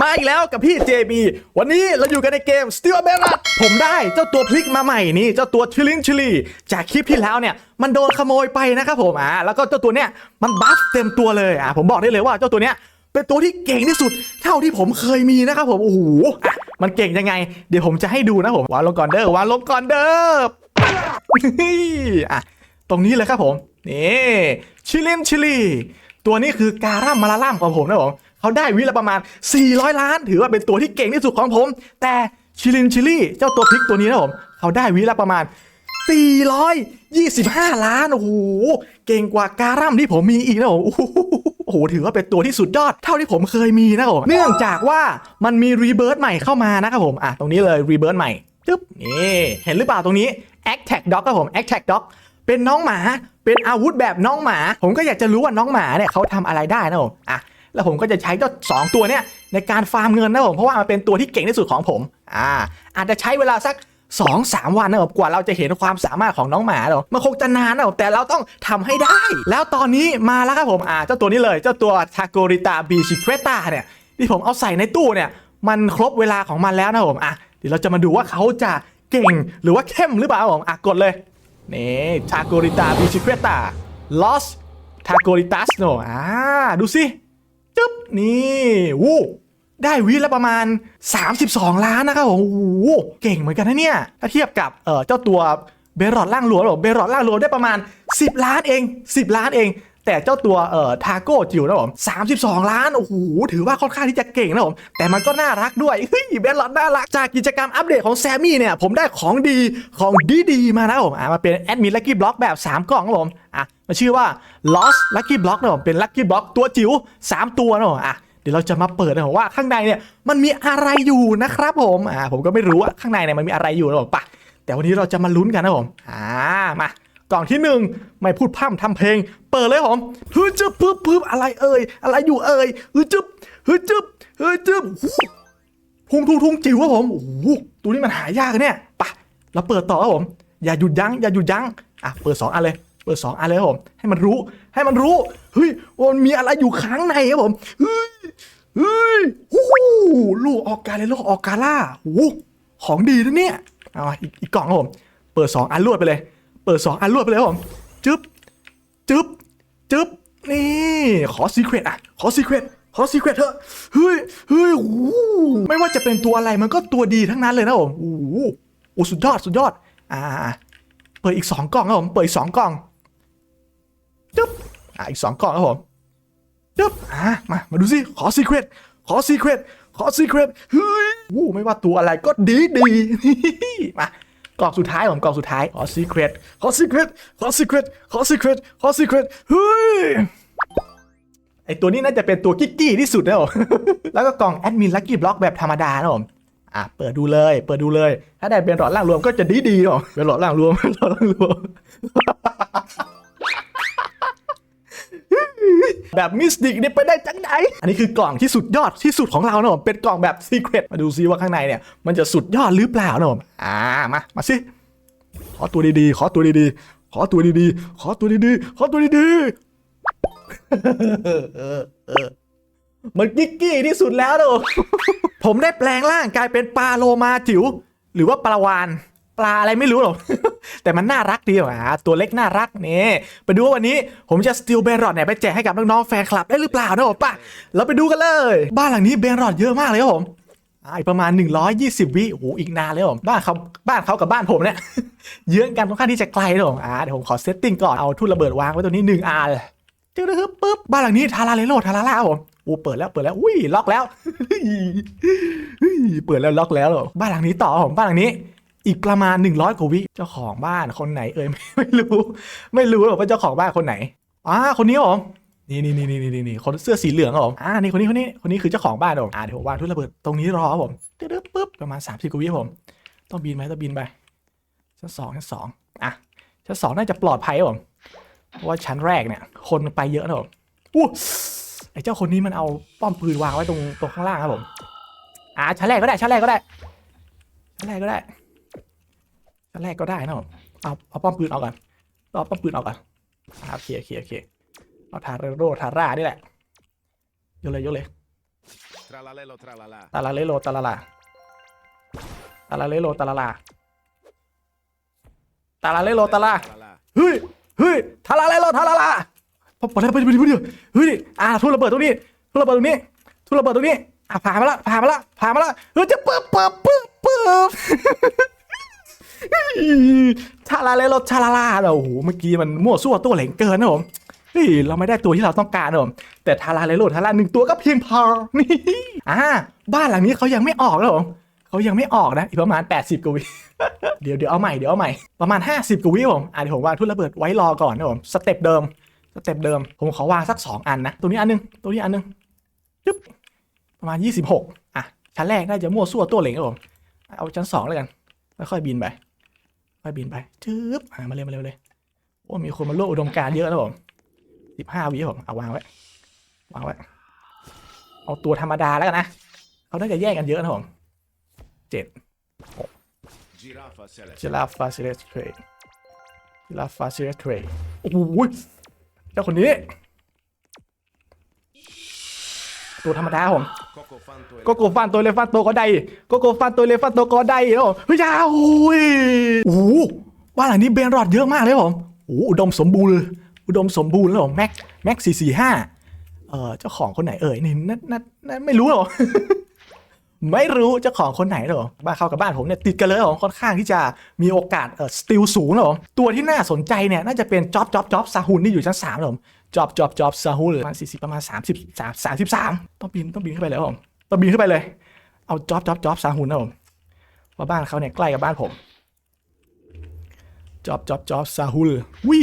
มาอีกแล้วกับพี่ JB วันนี้เราอยู่กันในเกม Steel b a r r a t ผมได้เจ้าตัวพลิกมาใหม่นี่ เจ้าตัวชิลินชิลีจากคลิปที่แล้วเนี่ย มันโดนขโมยไปนะครับผมอ่าแล้วก็เจ้าตัวเนี้ยมันบัฟเต็มตัวเลยอ่าผมบอกได้เลยว่าเจ้าตัวเนี้ยเป็นตัวที่เก่งที่สุด เท่าที่ผมเคยมีนะครับผมโอ้โหมันเก่งยังไง เดี๋ยวผมจะให้ดูนะผมวางลงก่อนเด้อวางลงก่อนเด้ออะตรงนี้เลยครับผมนี่ชิลินชิลีตัวนี้คือการ่ามาลาล่ามของผมนะผม เขาได้วิละประมาณ 400 ล้าน ถือว่าเป็นตัวที่เก่งที่สุดของผม แต่ชิลินชิลี่เจ้าตัวพริกตัวนี้นะผมเขาได้วิละประมาณ 425 ล้านโอ้โหเก่งกว่าการ่ามที่ผมมีอีกนะผมโอ้โหถือว่าเป็นตัวที่สุดยอดเท่าที่ผมเคยมีนะผมเนื่องจากว่ามันมีรีเบิร์ h ใหม่เข้ามานะครับผมอะตรงนี้เลยรีเบิร์ h ใหม่จึ๊บนี่เห็นหรือเปล่าตรงนี้ a c t a c Dog ครับผม a c t a c Dog เป็นน้องหมา เป็นอาวุธแบบน้องหมา ผมก็อยากจะรู้ว่าน้องหมาเนี่ยเขาทำอะไรได้นะผมอะ แล้วผมก็จะใช้เจ้าสองตัวเนี่ยในการฟาร์มเงินนะผมเพราะว่ามันเป็นตัวที่เก่งที่สุดของผมอ่าอาจจะใช้เวลาสักสองสามวันนะผมกว่าเราจะเห็นความสามารถของน้องหมาเนามันคงจะนานนะผมแต่เราต้องทำให้ได้ แล้วตอนนี้มาแล้วครับผมอ่าเจ้าตัวนี้เลย เจ้าตัวทาโกริตาบีชิเ r ตาเนี่ยที่ผมเอาใส่ในตู้เนี่ย มันครบเวลาของมันแล้วนะผมอะเดี๋ยวเราจะมาดูว่าเขาจะเก่งหรือว่าเข้มหรือเปล่าครับผมอะกดเลยนี่ทาโกริตาบีชิเ r ตา lost ทาโกริตัสโนอ่าดูสิ จึ๊บนี่วู้ได้วิละประมาณ 32 ล้านนะครับผมโอ้โหเก่งเหมือนกันนะเนี่ยถ้าเทียบกับเออเจ้าตัวเบรอดล่างหลวงหรอเบรอดล่างหลวงได้ประมาณ 10 ล้านเอง 10 ล้านเอง แต่เจ้าตัวเอ่อทาโก้จิ๋วนะผม32ล้านโอ้โหถือว่าค่อนข้างที่จะเก่งนะผมแต่มันก็น่ารักด้วยเฮ้ยเบรอดน่ารักจากกิจกรรมอัปเดตของแซมมี่เนี่ยผมได้ของดีของดีๆมานะผมอะมาเป็นแอดมินลักกี้บล็อกแบบ3กล่องนะผมอะมันชื่อว่า Lost Lucky Block นะผมเป็น Lucky Block ตัวจิ๋ว3 ตัวนะผมอะเดี๋ยวเราจะมาเปิดนะผมว่าข้างในเนี่ยมันมีอะไรอยู่นะครับผมอ่าผมก็ไม่รู้ว่าข้างในเนี่ยมันมีอะไรอยู่นะผมปะแต่วันนี้เราจะมาลุ้นกันนะผมอ่ามา กล่องที่หนึ่งไม่พูดพร่ำทำเพลง เปิดเลยผมฮึจึบปึ๊บปึ๊บอะไรเอ่ยอะไรอยู่เอ่ยฮึจึบฮึจึบฮึจึบทุงทุงทุงจิ๋วครับผมโอ้โหตัวนี้มันหายากเนี่ยปะเราเปิดต่อครับผม อย่าหยุดยั้งอย่าหยุดยั้งอะเปิดสองอันเลยเปิดสองอันเลยครับผมให้มันรู้ให้มันรู้เฮ้ยมันมีอะไรอยู่ข้างในครับผมเฮ้ยเฮ้ยโอ้โหลูกออกกาเลยลูกออกกาล่าโอ้ของดีนะเนี่ยเอาอีกอีกกล่องครับผม เปิด2อันรวดไปเลย เปิด2อันรวดไปเลยครับผมจึ๊บจึ๊บจึ๊บนี่ขอซีเครตอะ ขอซีเครตขอซีเครตเถอะเฮ้ยเฮ้ยโอ้ไม่ว่าจะเป็นตัวอะไรมันก็ตัวดีทั้งนั้นเลยนะผมโอ้โหสุดยอดสุดยอด อ่า เปิดอีก2กล่องครับผมเปิดอีก2กล่องจึ๊บอ่าอีก2กล่องครับผมจึ๊บอะมามาดูสิขอซีเครตขอซีเครตขอซีเครตเฮ้ยวู้ไม่ว่าตัวอะไรก็ดีดีมา กล่องสุดท้ายผมกล่องสุดท้ายขอซีเครตขอซีเครตขอซีเครตขอซีเครตขอซีเครตเฮ้ยไอตัวนี้น่าจะเป็นตัวกิ๊กกี้ที่สุดนะผมแล้วก็กล่องแอดมินลักกี้บล็อกแบบธรรมดานะผมอะเปิดดูเลย เปิดดูเลย ถ้าได้เป็นหลอดล่างรวมก็จะดีดีหรอเป็นหลอดล่างรวมหลอดล่างรวม แบบมิสติกเนี่ยไปได้จังไหน อันนี้คือกล่องที่สุดยอดที่สุดของเรานะผมเป็นกล่องแบบซีเครตมาดูซิว่าข้างในเนี่ยมันจะสุดยอดหรือเปล่านะผมอ่ามามาสิขอตัวดีๆ ขอตัวดีๆ ขอตัวดีๆ ขอตัวดีๆ ขอตัวดีๆเออเออมันกิ๊กกี้ที่สุดแล้วนะผมผมได้แปลงร่างกลายเป็นปลาโลมาจิ๋วหรือว่าปลาวาน ปลาอะไรไม่รู้หรอก แต่มันน่ารักดีอะตัวเล็กน่ารักนี่ไปดูว่าวันนี้ผมจะสติลเบนรอดเนี่ยไปแจกให้กับน้องๆแฟนคลับได้หรือเปล่านะผมป่ะเราไปดูกันเลย บ้านหลังนี้เบนรอดเยอะมากเลยครับผมอ่าอีกประมาณ 120 วิโอ้โหอีกนานเลยผมบ้านเขาบ้านเขากับบ้านผมเนี่ยเยื้องกันค่อนข้างที่จะไกลนะผมอ่าเดี๋ยวผมขอเซตติ้งก่อนเอาทุ่นระเบิดวางไว้ตัวนี้หนึ่งอันจึ๊กนะครับปึ๊บบ้านหลังนี้ทาราเลโลทาราล่าผมโอ้เปิดแล้วเปิดแล้วอุ้ยล็อกแล้วเปิดแล้วล็อกแล้วบ้านหลังนี้ต่อผมบ้านหลังนี้ อีกประมาณ 100กว่าวิเจ้าของบ้านคนไหนเอ่ยไม่รู้ ไม่รู้หรอกว่าเจ้าของบ้านคนไหนอ่าคนนี้ครับผมนี่นี่นี่นี่นี่นี่คนเสื้อสีเหลืองครับผมอ่านี่คนนี้คนนี้คนนี้คือเจ้าของบ้านครับผมอ่าเดี๋ยววางทุ่นระเบิดตรงนี้รอครับผมตึ๊ดปึ๊บประมาณ30กว่าวิครับผม ต้องบินไหมต้องบินไปชั้นสองชั้นสองอะชั้นสองน่าจะปลอดภัยครับผมเพราะว่าชั้นแรกเนี่ย คนไปเยอะนะผมอู้ไอ้เจ้าคนนี้มันเอาป้อมปืนวางไว้ตรงตรงข้างล่างครับผมอ่าชั้นแรกก็ได้ชั้นแรกก็ได้ชั้นแรกก็ได้ ชั้นแรกก็ได้นะผมเอาเอาป้อมปืนออกก่อนเอาป้อมปืนออกก่อนอ่าโอเคโอเคโอเคเอาทาร์โรทาร่านี่แหละยกเลยยกเลย Tralalelo tralala. ตาลาเลโลตาลาลาตาลาเลโลตาลาลาตาลาเลโลตาลา Tralala. เฮ้ยเฮ้ยทาราเลโลทาราลาพอไปแล้วไปดูไปดูไปดูเฮ้ยอ่าทุบระเบิดตรงนี้ทุบระเบิดตรงนี้ทุบระเบิดตรงนี้อะผ่านมาละผ่านมาละผ่านมาละเฮ้ยจะปึ๊บปึ๊บปึ๊บปึ๊บ ทาราเลโลทาราลาโอ้โหเมื่อกี้มันมั่วซั่วตัวเหลงเกินนะผมเฮ้ยเราไม่ได้ตัวที่เราต้องการนะผมแต่ทาราเลโลทาราหนึ่งตัวก็เพียงพอนี่อ่าบ้านหลังนี้เขายังไม่ออกนะผมเขายังไม่ออกนะอีกประมาณ 80กว่าวิเดี๋ยวเดี๋ยวเอาใหม่เดี๋ยวเอาใหม่ประมาณ 50กว่าวิผมอะเดี๋ยวผมวางทุ่นระเบิดไว้รอก่อนนะผมสเต็ปเดิมสเต็ปเดิม ผมขอวางสัก 2 อันนะตัวนี้อันหนึงตัวนี้อันหนึงปึ๊บประมาณ 26อะชั้นแรกน่าจะมั่วซั่วตัวเหลงครับผมเอาชั้น2แล้วกันแล้วค่อยบินไป ค่อยบินไปจึ๊บอะมาเลยมาเลยมาเลยโอ้มีคนมาโลกอุดมการเยอะนะผม15วิครับผมเอาวางไว้วางไว้เอาตัวธรรมดาแล้วกันนะเขาน่าจะแยกกันเยอะนะผมเจ็ด Giraffa select. จิราฟาซิเลสเทรจิราฟาซิเลสเทรโอ้โหเจ้าคนนี้ ตัวธรรมดาผม Coco fanto โกโก้ฟันตัวเลฟันตัวก็ได้โกโก้ฟันตัวเลฟันตัวก็ได้แล้วเฮ้ยยาโอ้ยโอ้โหบ้านหลังนี้เบนรอดเยอะมากเลยผมโอ้โหอุดมสมบูรณ์เลยอุดมสมบูรณ์แล้วผมแม็กแม็กสี่สี่ห้าเออเจ้าของคนไหนเอ่ยนี่นั่นนั่นนั่นไม่รู้หรอไม่รู้เจ้าของคนไหนหรอบ้านเขากับบ้านผมเนี่ยติดกันเลยเหรอค่อนข้างที่จะมีโอกาสเออสติลสูงเหรอตัวที่น่าสนใจเนี่ยน่าจะเป็นจ็อบจ็อบจ็อบซาฮุนที่อยู่ชั้นสามเหรอ จ็อบจ็อบจ็อบซาฮุนประมาณสี่สิบประมาณสามสิบสามสามสิบสามต้องบินต้องบินขึ้นไปเลยครับผมต้องบินขึ้นไปเลย เอาจ็อบจ็อบจ็อบซาฮุนนะผมเพราะบ้านเขาเนี่ยใกล้กับบ้านผมจ็อบจ็อบจ็อบซาฮุนวิ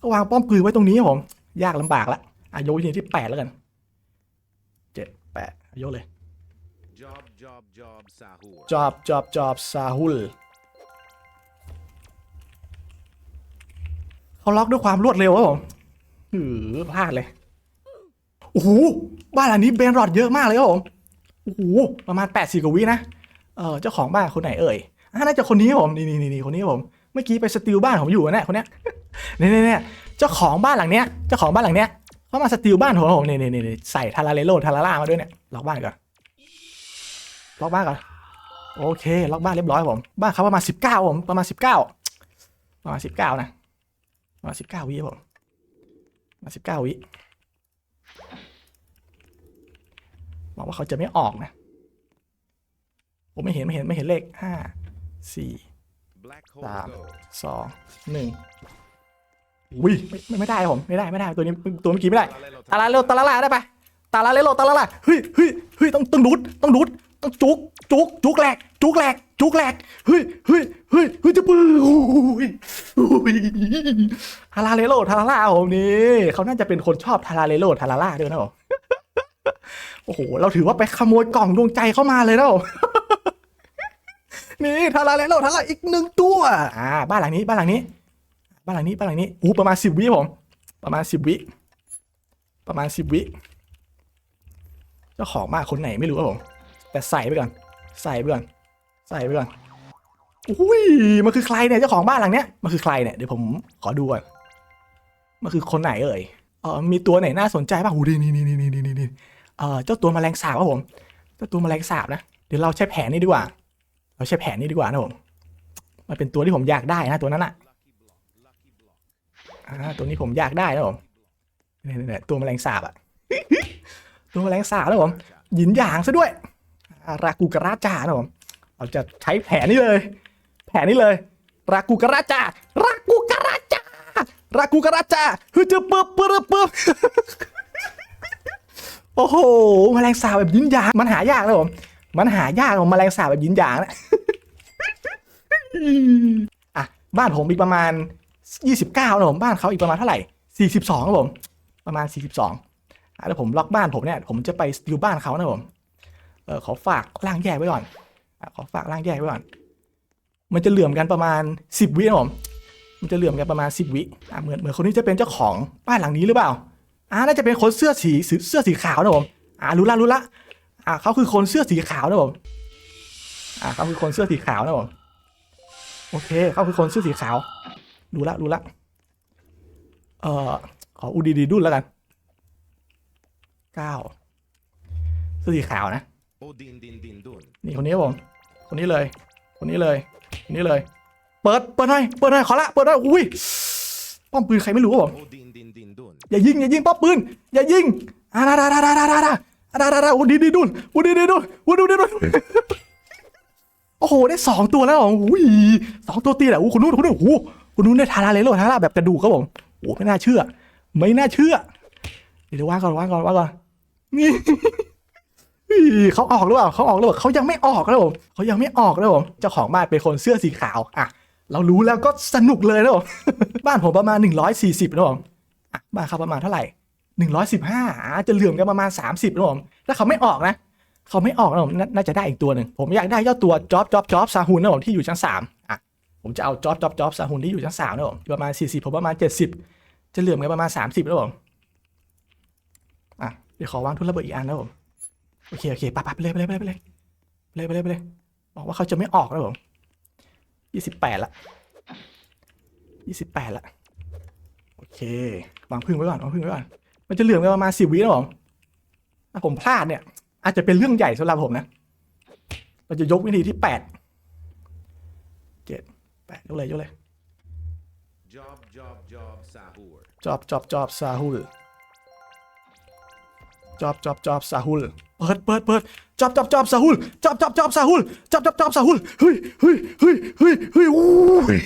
ก็วางป้อมปืนไว้ตรงนี้ครับผม ยากลำบากละอายุที่ที่แปดแล้วกันเจ็ดแปดอายุเลย Job, job, job, sahur. จอบจอบจอบซาฮุลเขาล็อกด้วยความรวดเร็วครับผม หือพลาดเลย โอ้โห บ้านหลังนี้เบนรอดเยอะมากเลยครับผม โอ้โห ประมาณ8ปดสี่กวินะ เออเจ้าของบ้านคนไหนเอ่ยอน่าจะคนนี้ครับผม นี่นี่นี่คนนี้ครับผม เมื่อกี้ไปสติลบ้านผมอยู่นะเนี่ยคนเนี้ยเนี่ยเนี่ยเน่เจ้าของบ้านหลังเนี้ย เจ้าของบ้านหลังเนี้ยเขามาสติลบ้านผมผมเนี่นี่นี่ใส่ทาราเลโลทาราล่ามาด้วยเนี่ย ล็อกบ้านก่อน ล็อกบ้านก่อน โอเค ล็อกบ้านเรียบร้อยผม บ้านเขาประมาณสิบเก้าผม ประมาณสิบเก้าประมาณสิบเก้านะประมาณสิบเก้าวิครับผม มาณสิบเก้าวิบอกว่าเขาจะไม่ออกนะ ผมไม่เห็นไม่เห็นไม่เห็นเลขห้าสี่ Black hole Stop. go. สองหนึ่งอุ้ยไม่ไม่ไม่ได้ครับผมไม่ได้ไม่ได้ตัวนี้ตัวเมื่อกี้ไม่ได้ Tralalelo ตาลาเร็วตาลาลาได้ปะตาลาเร็วตาลาลาเฮ้ยเฮ้ยเฮ้ยต้องต้องดูดต้องดูดต้องจุกจุกจุกแหลกจุกแหลก จุกแหลกเฮ้ยเฮ้ยเฮ้ยเฮ้ยจะปื้อโอ้ยโอ้ยทาราเลโลทาราล่าผมนี่เขาน่าจะเป็นคนชอบทาราเลโลทาราล่าด้วยนะผมโอ้โห เราถือว่าไปขโมยกล่องดวงใจเข้ามาเลยนะนี่ทาราเลโลทาราอีกหนึ่งตัว อ่า บ้านหลังนี้ บ้านหลังนี้ บ้านหลังนี้ บ้านหลังนี้อู้ประมาณสิบวิผม ประมาณสิบวิ ประมาณสิบวิ เจ้าของมากคนไหนไม่รู้ครับผม แต่ใส่ไปก่อน ใส่ไปก่อน ใส่ไปก่อนอุ้ยมันคือใครเนี่ยเจ้าของบ้านหลังเนี้ยมันคือใครเนี่ยเดี๋ยวผมขอดูก่อนมันคือคนไหนเอ่ยเออมีตัวไหนน่าสนใจบ้างหูดีนี่นี่นี่นี่นี่นี่เออเจ้าตัวแมลงสาบครับผมเจ้าตัวแมลงสาบนะเดี๋ยวเราใช้แผนนี้ดีกว่า เราใช้แผนนี้ดีกว่านะผมมันเป็นตัวที่ผมอยากได้นะตัวนั้นอะอ่าตัวนี้ผมอยากได้นะผมเนี่ยเนี่ยตัวแมลงสาบอะตัวแมลงสาบนะผมหยินหยางซะด้วยอารากูกระราจานะผม เราจะใช้แผนนี้เลย แผนนี้เลยรากูกระราจารากูกระราจารากูกระราจาฮ้ยจะปึ๊บปึ๊บปึ๊บโอ้โหแมลงสาบแบบยินหยางมันหายากนะผมมันหายากของแมลงสาบแบบยินหยางนะอะบ้านผมอีกประมาณ 29นะผมบ้านเขาอีกประมาณเท่าไหร่ 42ครับผม ประมาณ 42อะแล้วผมล็อกบ้านผมเนี่ย ผมจะไปสติลบ้านเขานะผมเออขอฝากร่างแยกไว้ก่อน ขอฝากร่างแยกไว้ก่อน มันจะเหลื่อมกันประมาณ 10 วินะผม มันจะเหลื่อมกันประมาณ 10 วิอะเหมือนเหมือนคนนี้จะเป็นเจ้าของบ้านหลังนี้หรือเปล่า อ่าน่าจะเป็นคนเสื้อสีเสื้อสีขาวนะผม อ่ารู้ละรู้ละ อ่าเขาคือคนเสื้อสีขาวนะผม อ่าเขาคือคนเสื้อสีขาวนะผม โอเคเขาคือคนเสื้อสีขาว รู้ละรู้ละ เอ่อ ขออูดีดีดุนแล้วกันเก้าสื้อสีขาวนะ Odin din din dun. นี่คนนี้ครับผม คนนี้เลย คนนี้เลย คนนี้เลย เปิด เปิดหน่อย เปิดหน่อย ขอละ เปิดหน่อย อุ้ย ป้อมปืนใครไม่รู้บผม Odin din din dun. อย่ายิง อย่ายิง ป้อมปืน อย่ายิงอ่าดาดาดาดาดาดาดาดาดาดาโอ้ดีดีดุนโอ้ดีดีดุนโอ้ดูดีดุนโอ้โห ได้สองตัวแล้วหรออุ้ยสองตัวตีแหละโอ้คุณนุ่นคุณนุ่นโอ้โหคุณนุ่นได้ทาราเลโลทาราแบบกระดูกครับผมโอ้ไม่น่าเชื่อ ไม่น่าเชื่อ เดี๋ยวว่างก่อนว่างก่อนว่างก่อนนี่ เขาออกหรือเปล่าเขาออกหรือเปล่าเขายังไม่ออกนะผมเขายังไม่ออกนะผมเจ้าของบ้านเป็นคนเสื้อสีขาวอะเรารู้แล้วก็สนุกเลยนะผมบ้านผมประมาณ 140นะผมอะบ้านเขาประมาณเท่าไหร่115อะจะเหลื่อมกันประมาณ 30นะผมถ้าเขาไม่ออกนะเขาไม่ออกนะผมน่าจะได้อีกตัวหนึ่งผมอยากได้เจ้าตัวจ็อบจ็อบจ็อบซาฮุนนะผมที่อยู่ชั้น3อะผมจะเอาจ็อบจ็อบจ็อบซาฮุนที่อยู่ชั้น3นะผมประมาณ 40 ผมประมาณ 70 จะเหลื่อมกันประมาณ 30นะผมอะเดี๋ยวขอวางทุนระเบิดอีกอันนะผม โอเค โอเคไปไปไปเลยไปเลยไปเลยไปเลยไปเลยไปเลยไปเลย บอกว่าเขาจะไม่ออกนะผมยี่สิบแปดละยี่สิบแปดละ โอเควางพึ่งไว้ก่อนวางพึ่งไว้ก่อน มันจะเหลือกันประมาณสิบวินะผมถ้าผมพลาดเนี่ย อาจจะเป็นเรื่องใหญ่สำหรับผมนะ เราจะยกวิธีที่แปดเจ็ดแปดยกเลยยกเลย Job job job sahur. จอบจอบ จอบซาฮุลจอบจอบจอบซาฮุลเปิดเปิดเปิดจอบจอบจอบซาฮุลจอบจอบจอบซาฮุลจอบจอบจอบซาฮุลเฮ้ยเฮ้ยเฮ้ยเฮ้ยเฮ้ยโอ้ย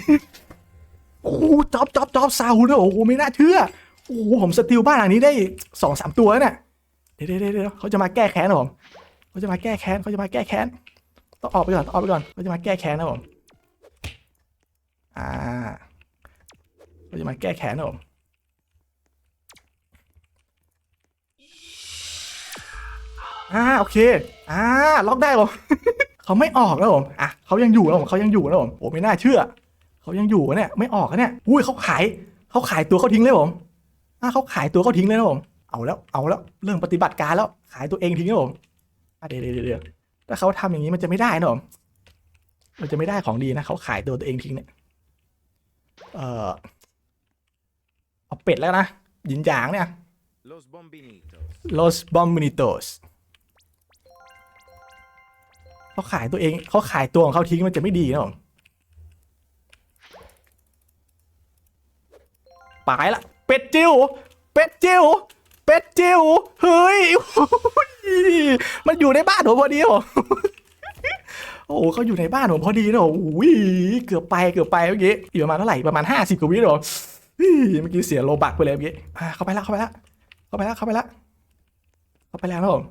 โอ้โหจอบจอบจอบซาฮุลนะโอ้โหไม่น่าเชื่อโอ้โหผมสติลบ้านหลังนี้ได้สองสามตัวแล้วเนี่ยเดี๋ยวเดี๋ยวเดี๋ยวเขาจะมาแก้แค้นนะผมเขาจะมาแก้แค้นเขาจะมาแก้แค้นต้องออกไปก่อนต้องออกไปก่อนเขาจะมาแก้แค้นนะผมอ่าเขาจะมาแก้แค้นนะผม อ่าโอเคอ่าล็อกได้ผมเขาไม่ออกแล้วผมอะเขายังอยู่แล้วผมเขายังอยู่แล้วผมโอ้ไม่น่าเชื่อเขายังอยู่เนี่ยไม่ออกอะเนี่ยอุ้ยเขาขายเขาขายตัวเขาทิ้งเลยผมอ่าเขาขายตัวเขาทิ้งเลยนะผมเอาแล้วเอาแล้วเริ่มปฏิบัติการแล้วขายตัวเองทิ้งแล้วผมอะเดี๋ยวเดี๋ยวเดี๋ยวถ้าเขาทำอย่างนี้มันจะไม่ได้นะผมมันจะไม่ได้ของดีนะเขาขายตัวตัวเองทิ้งเนี่ยเออเอาเป็ดแล้วนะหยินหยางเนี่ย Los bombinitos. Los Bombinitos เขาขายตัวเองเขาขายตัวของเขาทิ้งมันจะไม่ดีนะผมไปละเป็ดจิ๋วเป็ดจิ๋วเป็ดจิ๋วเฮ้ยโอ้ยมันอยู่ในบ้านผมพอดีหรอโอ้โหเขาอยู่ในบ้านผมพอดีนะโอ้ยเกือบไปเกือบไปเมื่อกี้อีกประมาณเท่าไหร่ประมาณห้าสิบกว่าวิหรอเมื่อกี้เสียโลบักไปเลยเมื่อกี้เข้าไปและเข้าไปละเข้าไปและเข้าไปละเข้าไปแล้วนะผม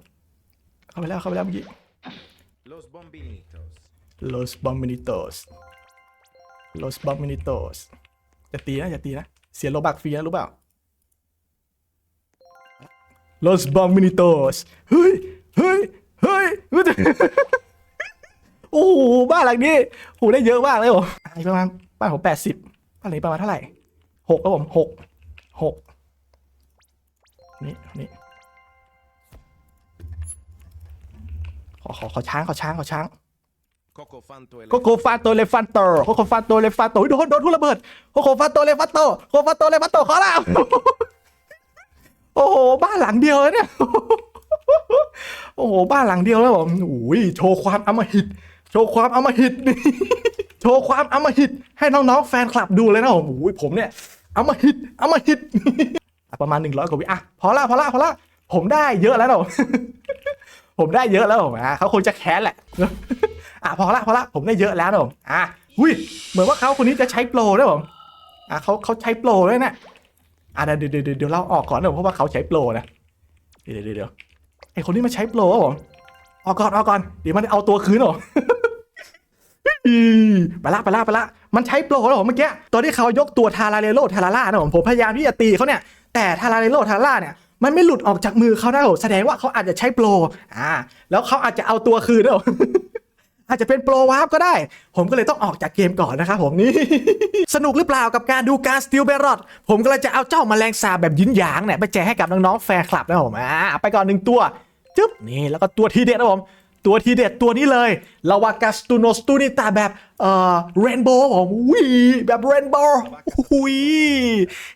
เข้าไปแล้วเข้าไปแล้วเมื่อกี้ Los bombinitos. Los Bombinitos Los Bombinitos จะตีนะ อย่าตีนะ เสียโลบักฟรีนะรู้เปล่า Los Bombinitos เฮ้ย เฮ้ย เฮ้ย โอ้โหบ้านหลังนี้โหได้เยอะมากเลยผมอะอีกประมาณบ้านผมแปดสิบบ้านไหนประมาณเท่าไหร่หกครับผมหกหกนี่นี่ ขอขอขอช้างขอช้างขอช้าง Coco fanto โคโคฟาโตเลฟันโตโคโคฟาโตเลฟันโตโดนโดนทุระเบิดโคโคฟาโตเลฟันโตโคโคฟาโตเลฟันโตขอแล้วโอ้โหบ้านหลังเดียวเลยเนี่ยโอ้โหบ้านหลังเดียวแล้วผมโอ้ยโชว์ความอำมหิต โชว์ความอำมหิตโชว์ความอำมหิต ให้น้องๆแฟนคลับดูเลยนะผมโอ้ยผมเนี่ยอำมหิตอำมหิตอะประมาณหนึ่งร้อยกว่าวิอะพอละพอละพอละผมได้เยอะแล้วนะ ผมได้เยอะแล้วผมอะเขาคงจะแค้นแหละอะพอละพอละผมได้เยอะแล้วผมอะอุ้ยเหมือนว่าเขาคนนี้จะใช้โปรด้วยผมอะเขาเขาใช้โปรด้วยนะอะเดี๋ยวเดี๋ยวเดี๋ยวเดี๋ยวเราออกก่อนนะผมเพราะว่าเขาใช้โปรนะเดี๋ยวเดี๋ยวเดี๋ยวไอคนนี้มาใช้โปรวะผมออกก่อนออกก่อนเดี๋ยวมันเอาตัวคืนหรอไปละไปละไปละมันใช้โปรแล้วผมเมื่อกี้ตอนที่เขายกตัวทาราเรโลทาราล่านะผมผมพยายามที่จะตีเขาเนี่ยแต่ทาราเรโลทาราล่าเนี่ย มันไม่หลุดออกจากมือเขาได้ผมแสดงว่าเขาอาจจะใช้โปรอ่าแล้วเขาอาจจะเอาตัวคืนด้วยผมอาจจะเป็นโปรวาร์ปก็ได้ ผมก็เลยต้องออกจากเกมก่อนนะครับผมนี่ สนุกหรือเปล่ากับการดูการสติลเบรอดผมก็เลยจะเอาเจ้าแมลงสาบแบบยินหยางเนี่ยไปแจกให้กับน้องๆแฟนคลับนะผมอ่าไปก่อนหนึ่งตัว จึ๊บนี่แล้วก็ตัวทีเด็ดนะผม ตัวทีเด็ดตัวนี้เลยลาวากัสตูโนสตูนิตาแบบเอ่อเรนโบว์ผมวิแบบเรนโบว์หุย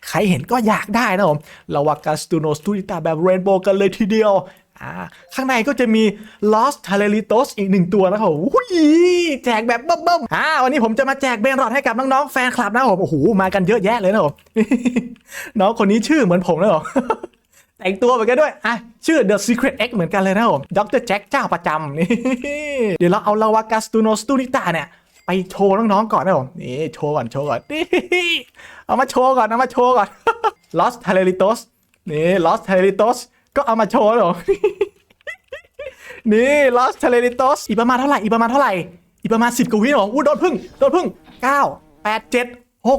ใครเห็นก็อยากได้นะผมลาวากัสตูโนสตูนิตาแบบเรนโบว์กันเลยทีเดียวอ่าข้างในก็จะมี Lost t a l e r i t o s อีกหนึ่งตัวนะครับผมอุ้ยแจกแบบเบิ่มๆอ่าวันนี้ผมจะมาแจกเบนรอดให้กับน้องๆแฟนคลับนะครับผมโอ้โหมากันเยอะแยะเลยนะครับผมน้องคนนี้ชื่อเหมือนผมเลยหรอ แต่งตัวเหมือนกันด้วย อะ ชื่อ The Secret X เหมือนกันเลยนะผมดรแจ็คเจ้าประจำนี่ เดี๋ยวเราเอาลาวากัสตูโนสตูนิตาเนี่ย ไปโชว์น้องๆก่อนนะผม นี่โชว์ก่อน โชว์ก่อนนี่เอามาโชว์ก่อน เอามาโชว์ก่อน Lost t a l e r i t o s นี่ Lost t a l e r i t o s ก็เอามาโชว์นะครับผมนี่ Lost t a l e r i t o s อีกประมาณเท่าไหร่ อีกประมาณเท่าไหร่ อีกประมาณ 10กว่าวินาทีอู้โดนพึ่ง โดนพึ่ง 9 8 7 6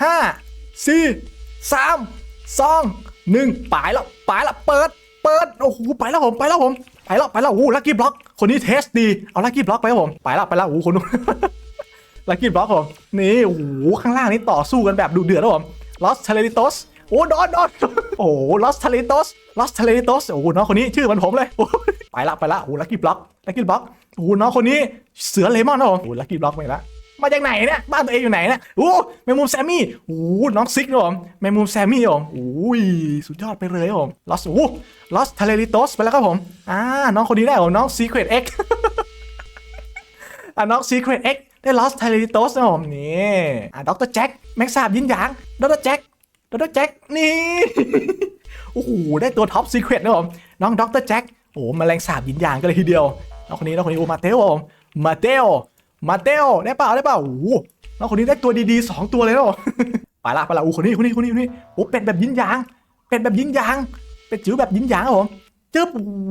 5 4 3 2 1ไปแล้วไปแล้วเปิด เปิดโอ้โหไปแล้วผมไปแล้วผมไปแล้วไปแล้วโอ้ลักกี้บล็อกคนนี้เทสดีเอาลักกี้บล็อกไปครับผมไปแล้วไปแล้วโอ้คนนู้นลักกี้บล็อกผมนี่โอ้โหข้างล่างนี่ต่อสู้กันแบบดุเดือดนะผม Lost t a l e r i t o s โอ้โดนโดนโอ้โห Lost t a l e r i t o s Lost t a l e r i t o s โอ้น้องคนนี้ชื่อมันผมเลยโอ้ไปละไปละโอ้ลักกี้บล็อกลักกี้บล็อกโอ้น้องคนนี้เสือเลมอนนะผมโอ้ลักกี้บล็อกไปละ มาจากไหนเนี่ยบ้านตัวเองอยู่ไหนเนี่ยโอ้แมงมุมแซมมี่โอ้น้องซิกนะผมแมงมุมแซมมี่ผมโอ้ยสุดยอดไปเลยผม Lost โอ้ Lost t a l e r i t o s ไปแล้วครับผมอ่าน้องคนนี้ได้ผมน้อง Secret X อะน้อง Secret X ได้ Lost t a l e r i t o s นะผมนี่อะด็อกเตอร์แจ็คแม็กซาบยินหยางด็อกเตอร์แจ็คด็อกเตอร์แจ็คนี่โอ้โหได้ตัวท็อป Secret นะผมน้องด็อกเตอร์แจ็คโอ้แมลงสาบยินหยางกันเลยทีเดียวน้องคนนี้น้องคนนี้โอ้มาเตโอผมมาเตโอ มาเตลได้เปล่าได้เปล่าโอ้โหน้องคนนี้ได้ตัวดีๆ2ตัวเลยนะผมไปละไปละอ้คนนี้คนนี้คนนี้คนนี้โอ้เป็ดแบบยินยาง เป็ดแบบยินยาง เป็ดจิ๋วแบบยินยางครับผมเจ๊บ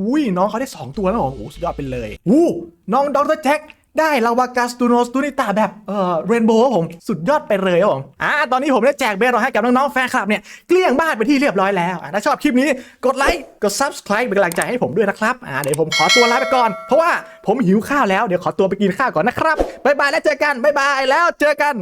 อุ้ยน้องเขาได้2ตัวแล้วผมโอ้สุดยอดไปเลยอู้น้องดรแจ็ค ได้ลาวากาสตูโนสตูนิตาแบบเอ่อเรนโบว์ครับผม สุดยอดไปเลยครับผมอ่าตอนนี้ผมได้แจกเบรให้กับน้องๆแฟนคลับเนี่ยเกลี้ยงบ้านไปที่เรียบร้อยแล้วถ้าชอบคลิปนี้กดไลค์กด subscribe เป็นกำลังใจให้ผมด้วยนะครับอ่าเดี๋ยวผมขอตัวลาไปก่อน เพราะว่าผมหิวข้าวแล้วเดี๋ยวขอตัวไปกินข้าวก่อนนะครับบ๊ายบายแล้วเจอกันบ๊ายบายแล้วเจอกัน